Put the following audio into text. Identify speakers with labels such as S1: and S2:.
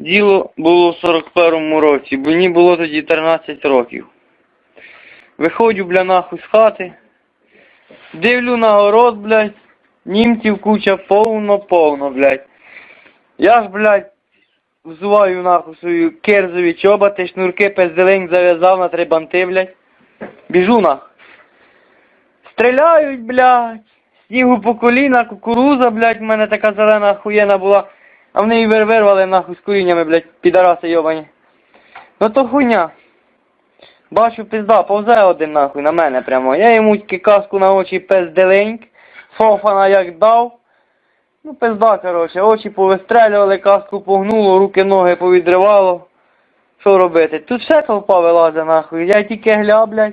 S1: Діло було в 41-му році, мені було тоді 13 років. Виходжу, бля, нахуй з хати. Дивлю на город, блядь. Німців куча повно-повно, блядь. Я ж, блядь, взуваю нахуй свою керзові чоботи, шнурки пизделень зав'язав на три банти, блядь. Біжу нахуй. Стріляють, блядь. Снігу по коліна, кукуруза, блядь, в мене така зелена хуєна була. А вони її вирвали нахуй з коріннями, блядь, підараси йобані. Ну то хуйня. Бачу, пизда, повзе один нахуй на мене прямо. Я йому каску на очі пизделеньк, фофана як дав. Ну, пизда, короче, очі повистрелювали, каску погнуло, руки, ноги повідривало. Що робити? Тут все толпа вилазить нахуй. Я тільки гля, блядь.